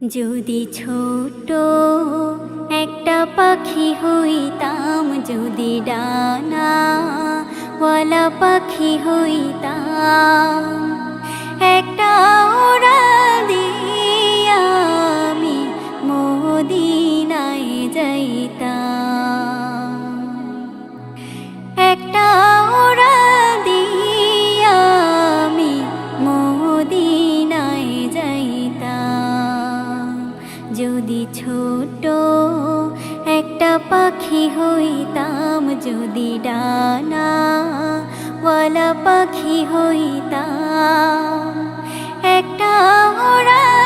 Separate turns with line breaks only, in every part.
যদি ছোট একটা পাখি হইতাম, যদি ডানা ওয়ালা পাখি হইতাম, একটা ওরা দিয়া আমি মদিনায় যাইতাম। যদি ডানা ওয়ালা পাখি হইতাম একটা ওরা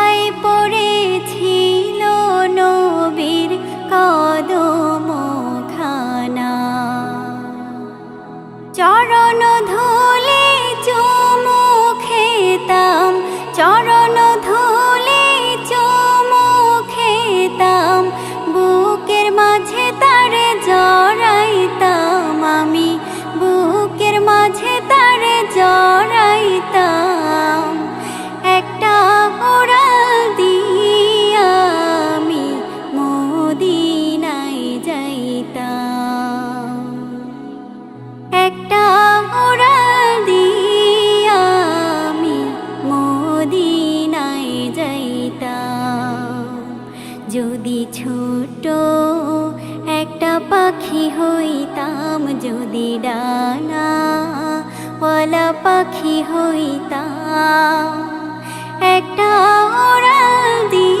চরণ যাইতাম। যদি ছোট একটা পাখি হইতাম যদি ডানা ওয়ালা পাখি হইতাম একটা ওড়াল দিয়া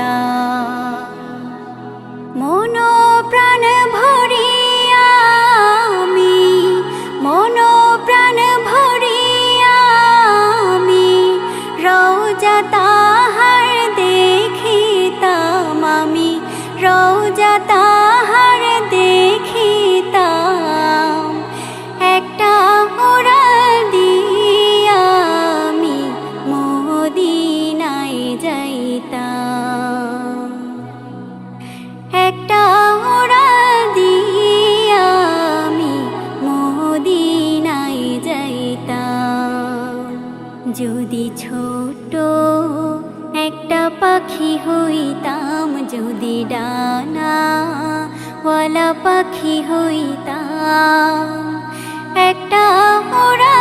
সদা মন হইতাম যদি ডানা ওয়ালা পাখি হইতাম। একটা ওড়াল